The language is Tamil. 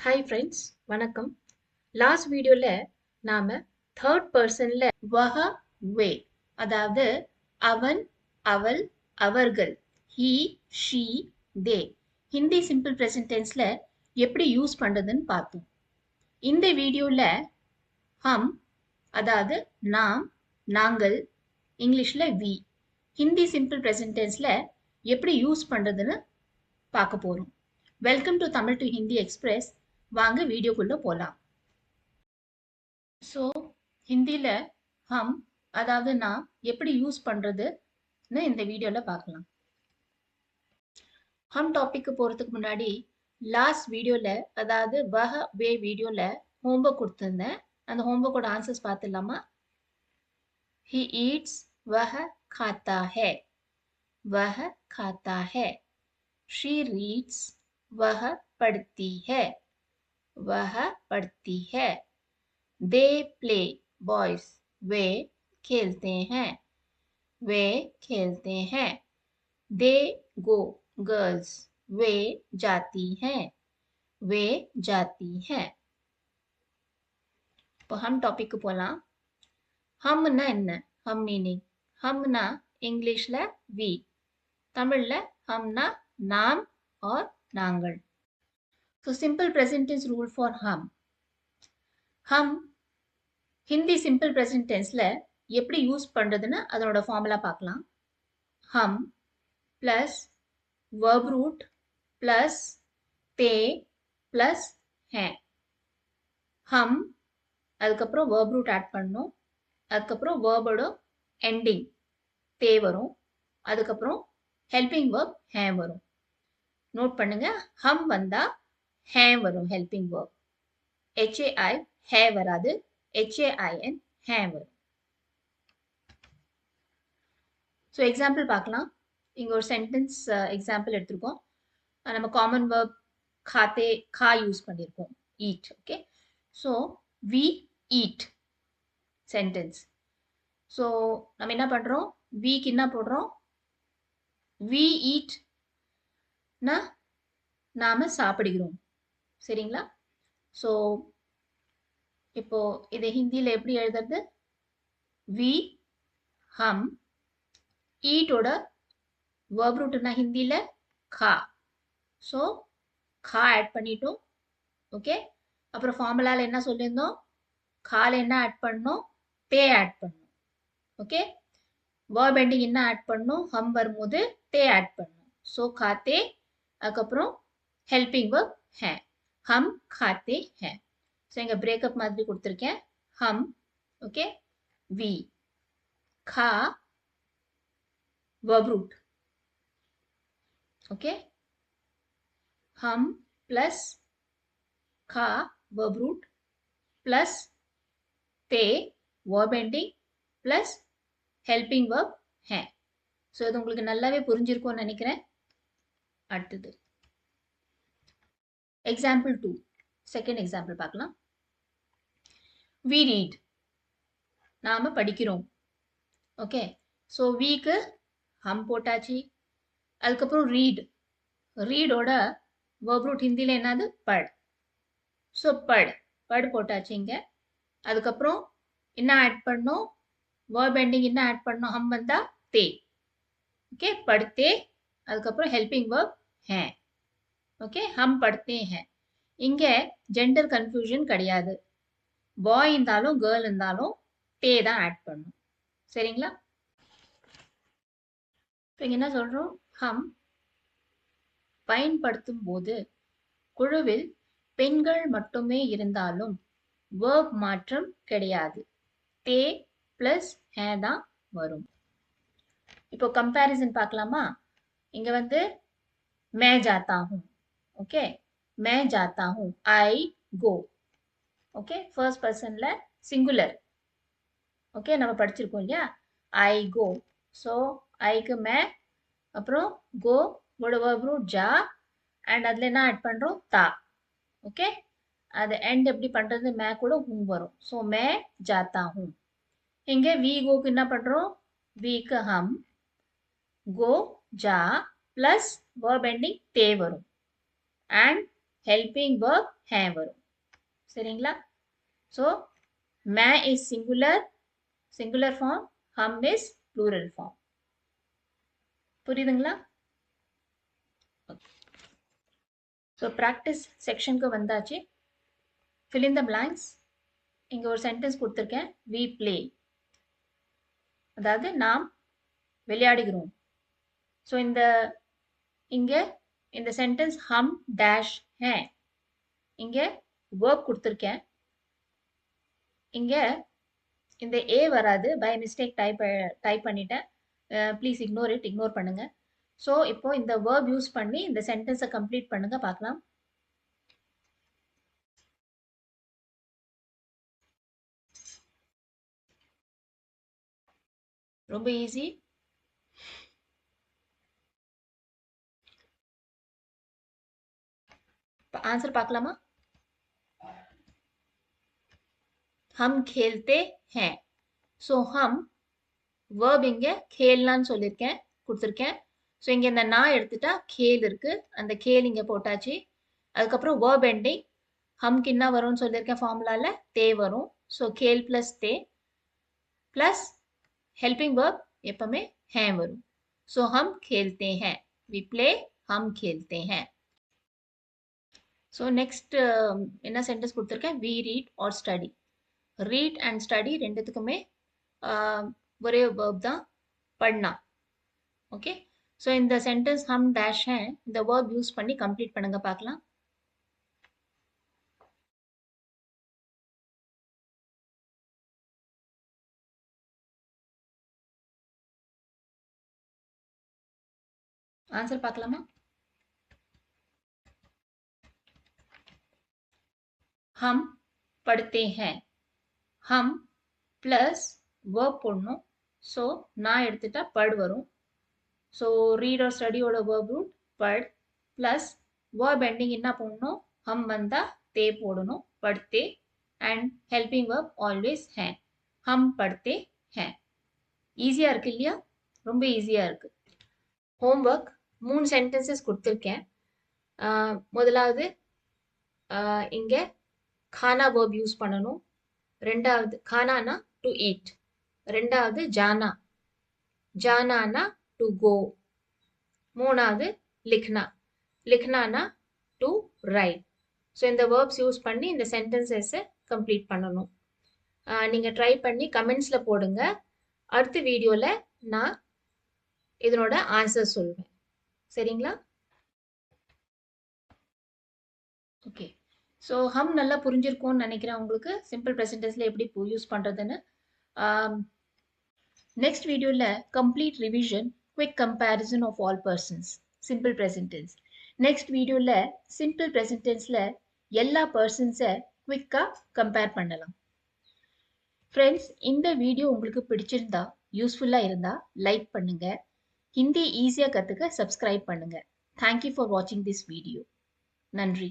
ஹாய் ஃப்ரெண்ட்ஸ் வணக்கம். லாஸ்ட் வீடியோவில் நாம் தேர்ட் பர்சனில் வஹ வே அதாவது அவன் அவள் அவர்கள் he she they Hindi simple present டென்ஸில் எப்படி யூஸ் பண்ணுறதுன்னு பார்த்தோம். இந்த வீடியோவில் ஹம் அதாவது நாம் நாங்கள் இங்கிலீஷில் வி ஹிந்தி சிம்பிள் ப்ரெசன்ட் டென்ஸில் எப்படி யூஸ் பண்ணுறதுன்னு பார்க்க போகிறோம் welcome to Tamil to Hindi express வாங்க வீடியோக்குள்ளே போகலாம் ஸோ ஹிந்தியில ஹம் அதாவது நான் எப்படி யூஸ் பண்ணுறதுன்னு இந்த வீடியோவில் பார்க்கலாம் ஹம் டாபிக்கு போகிறதுக்கு முன்னாடி லாஸ்ட் வீடியோவில் அதாவது வஹ வே வீடியோவில் ஹோம்ஒர்க் கொடுத்துருந்தேன். அந்த ஹோம்ஒர்க்கோட ஆன்சர்ஸ் பார்த்துடலாமா? ஹி ஈட்ஸ் வஹ காத்தா ஹே. வஹ காத்தா ஹே. ஷீ ரீட்ஸ் வஹ படுத்தி ஹே. वह पढ़ती है दे प्ले बॉयज वे खेलते हैं वे खेलते हैं दे गो गर्ल्स वे जाती हैं वे जाती हैं இப்போ ஹம் டாபிக்கு போகலாம் ஹம்னா என்ன ஹம் மீனிங் ஹம்னா இங்கிலீஷில் வி தமிழில் ஹம்னா நாம் ஆர் நாங்கள் so simple present tense rule for ஹம் ஹம் ஹிந்தி சிம்பிள் ப்ரெசன்டென்ஸில் எப்படி யூஸ் பண்ணுறதுன்னு அதனோட ஃபார்முலா பார்க்கலாம். ஹம் ப்ளஸ் வர்ப் ரூட் ப்ளஸ் தே ப்ளஸ் ஹே ஹம் அதுக்கப்புறம் வேர்ப் ரூட் ஆட் பண்ணணும். அதுக்கப்புறம் வேர்போட எண்டிங் தே வரும். அதுக்கப்புறம் ஹெல்பிங் வேர்ப் ஹே வரும். நோட் பண்ணுங்க ஹம் வந்தால் ஹே வரும் ஹெல்பிங் வேர்ப் ஹெச்ஏஐ ஹே வராது. ஹெச்ஏஐஎன் ஹே வரும். ஸோ எக்ஸாம்பிள் பார்க்கலாம். இங்கே ஒரு சென்டென்ஸ் எக்ஸாம்பிள் எடுத்திருக்கோம். நம்ம காமன் வேர்ப் காத்தே கா யூஸ் பண்ணியிருக்கோம். Eat okay so we eat sentence so நம்ம என்ன பண்ணுறோம் வீக்கு என்ன போடுறோம்? வி ஈட்னா நாம் சாப்பிடுகிறோம். சரிங்களா? ஸோ இப்போ இதை ஹிந்தியில் எப்படி எழுதுறது? வி ஹம் ஈட்டோட வேர்ப் ரூட்னா ஹிந்தியில்? கா ஸோ கா ஆட் பண்ணிட்டோம். ஓகே அப்புறம் ஃபார்முலாவில் என்ன சொல்லியிருந்தோம்? கால என்ன ஆட் பண்ணோம்? தே ஆட் பண்ணும். ஓகே வேர்ப் எண்டிங் என்ன ஆட் பண்ணும்? ஹம் வரும்போது தே ஆட் பண்ணும். ஸோ காத்தே அதுக்கப்புறம் ஹெல்பிங் வேர்ப் ஹே ஹம் காத்தே ஹே ஸோ இங்கே பிரேக்கப் மாதிரி கொடுத்துருக்கேன் ஹம் ஓகே வி கா verb root okay hum plus ka verb root plus te verb ending plus helping verb ஹே ஸோ இது உங்களுக்கு நல்லாவே புரிஞ்சிருக்கும்னு நினைக்கிறேன். அடுத்தது. எக்ஸாம்பிள் டூ செகண்ட் எக்ஸாம்பிள் பார்க்கலாம். வி ரீட் நாம் படிக்கிறோம். ஓகே ஸோ வீக்கு ஹம் போட்டாச்சு. அதுக்கப்புறம் ரீட் ரீடோட வேர்ப் ரூட் ஹிந்தியில் என்னது? பட். So but. பட் போட்டாச்சு இங்கே. அதுக்கப்புறம் என்ன ஆட் பண்ணோம்? வேர்ப் எண்டிங் என்ன ஆட் பண்ணோம்? ஹம் வந்தா தே. ஓகே படுத்தே. அதுக்கப்புறம் ஹெல்பிங் வேர்ப் ஹே. ஓகே ஹம் படுத்தே ஹே இங்கே ஜெண்டர் கன்ஃபியூஷன் கிடையாது. பாய் இருந்தாலும் கேர்ள் இருந்தாலும் டே தான் ஆட் பண்ணும். சரிங்களா? இப்போ இங்கே என்ன சொல்கிறோம் ஹம் பயன்படுத்தும் போது குழுவில் பெண்கள் மட்டுமே இருந்தாலும் வேர்ப் மாற்றம் கிடையாது. தே ப்ளஸ் ஹே தான் வரும். இப்போ கம்பேரிசன் பார்க்கலாமா? இங்கே வந்து மே ஜாத்தா ஓகே மே ஜாத்தா ஹூ ஐ கோ ஓகே ஃபர்ஸ்ட் பர்சனில் சிங்குலர் ஓகே நம்ம படிச்சிருக்கோம் இல்லையா? ஐ கோ ஸோ ஐக்கு மே அப்புறம் கோ கூட ஜா? அண்ட் அதில் என்ன ஆட் பண்ணுறோம் தா. ஓகே அது எண்ட் எப்படி பண்ணுறது மே கூட ஹூம் வரும். ஸோ மே ஜாத்தா ஹூம். இங்கே வி கோக்கு என்ன பண்ணுறோம் வீக்கு ஹம். கோ ஜா ப்ளஸ் வேர்ப் எண்டிங் தே வரும். அண்ட் ஹெல்பிங் verb ஹே வரும். சரிங்களா? ஸோ மே இஸ் சிங்குலர் சிங்குலர் ஃபார்ம் ஹம் இஸ் ப்ளூரல் ஃபார்ம் புரியுதுங்களா? ஸோ ப்ராக்டிஸ் செக்ஷனுக்கு வந்தாச்சு. ஃபில் த பிளாங்க்ஸ் இங்கே ஒரு சென்டென்ஸ் கொடுத்துருக்கேன். வி ப்ளே அதாவது நாம் விளையாடுகிறோம். ஸோ இந்த இங்கே இந்த சென்டென்ஸ் ஹம் டேஷ் ஹே இங்கே வேர்ப் கொடுத்துருக்கேன். இங்கே இந்த ஏ வராது. பை மிஸ்டேக் டைப் டைப் பண்ணிட்டேன். ப்ளீஸ் இக்னோர் இட் இக்னோர் பண்ணுங்க. ஸோ இப்போ இந்த வேர்ப் யூஸ் பண்ணி இந்த சென்டென்ஸை கம்ப்ளீட் பண்ணுங்க. பார்க்கலாம். ரொம்ப ஈஸி ஆன்சர் பார்க்கலாமா? ஹம் கேல்தே ஹே. ஸோ ஹம் வேர்ப் இங்கே கேல்னான்னு சொல்லியிருக்கேன் கொடுத்துருக்கேன். ஸோ இங்கே இந்த நான் எடுத்துட்டா கேல் இருக்கு. அந்த கேல் இங்கே போட்டாச்சு. அதுக்கப்புறம் வேர்ப் எண்டிங் ஹம் கின்னா வரும்னு சொல்லியிருக்கேன் ஃபார்முலாவில் தே வரும். ஸோ கேல் ப்ளஸ் தே. ப்ளஸ் ஹெல்பிங் வேர்ப் எப்பவுமே ஹே வரும். ஸோ ஹம் கேல்தே ஹே. வி பிளே ஹம் கேல்தே ஹே. ஸோ நெக்ஸ்ட் um, என்ன சென்டென்ஸ் கொடுத்துருக்கேன்? We read or study read and study ரெண்டுத்துக்குமே um, ஒரே வேர்ப் தான். பண்ணா. ஓகே ஸோ இந்த சென்டென்ஸ் ஹம் டேஷ் இந்த வேர்ப் யூஸ் பண்ணி கம்ப்ளீட் பண்ணுங்க பார்க்கலாம். ஆன்சர் பார்க்கலாமா? हम पढ़ते हैं हम ப்ளஸ் வேர்ப் போடணும் ஸோ நான் எடுத்துட்டா பட் வரும் ஸோ ரீட் ஆர் ஸ்டடியோட verb root but plus verb ending என்ன போடணும் ஹம் வந்தா தே போடணும் படுத்தே அண்ட் ஹெல்பிங் வேர்ப் ஆல்வேஸ் ஹே ஹம் படுத்தே ஹே ஈஸியாக இருக்கு இல்லையா ரொம்ப ஈஸியாக இருக்கு ஹோம்ஒர்க் மூணு சென்டென்சஸ் கொடுத்துருக்கேன் முதலாவது இங்கே கானா வேர்ப் யூஸ் பண்ணணும். ரெண்டாவது கானானா டு ஈட் ரெண்டாவது ஜானா ஜானானா டு கோ மூணாவது லிக்னா லிக்னானா டு ரைட் ஸோ இந்த வேர்ப்ஸ் யூஸ் பண்ணி இந்த சென்டென்சஸை கம்ப்ளீட் பண்ணணும். நீங்கள் ட்ரை பண்ணி கமெண்ட்ஸில் போடுங்க. அடுத்த வீடியோவில் நான் இதனோட ஆன்சர் சொல்வேன். சரிங்களா? ஓகே ஸோ ஹம் நல்லா புரிஞ்சிருக்கும்னு நினைக்கிறேன் உங்களுக்கு. சிம்பிள் ப்ரெசன்டென்ஸில் எப்படி யூஸ் பண்ணுறதுன்னு நெக்ஸ்ட் வீடியோவில் complete revision quick comparison of all persons simple present tense next வீடியோவில் சிம்பிள் ப்ரெசன்டென்ஸில் எல்லா பர்சன்ஸை குவிக்காக கம்பேர் பண்ணலாம். ஃப்ரெண்ட்ஸ் இந்த வீடியோ உங்களுக்கு பிடிச்சிருந்தா யூஸ்ஃபுல்லாக இருந்தால் லைக் பண்ணுங்கள் ஹிந்தி ஈஸியாக கற்றுக்க சப்ஸ்கிரைப் பண்ணுங்கள் தேங்க்யூ ஃபார் வாட்சிங் திஸ் வீடியோ நன்றி.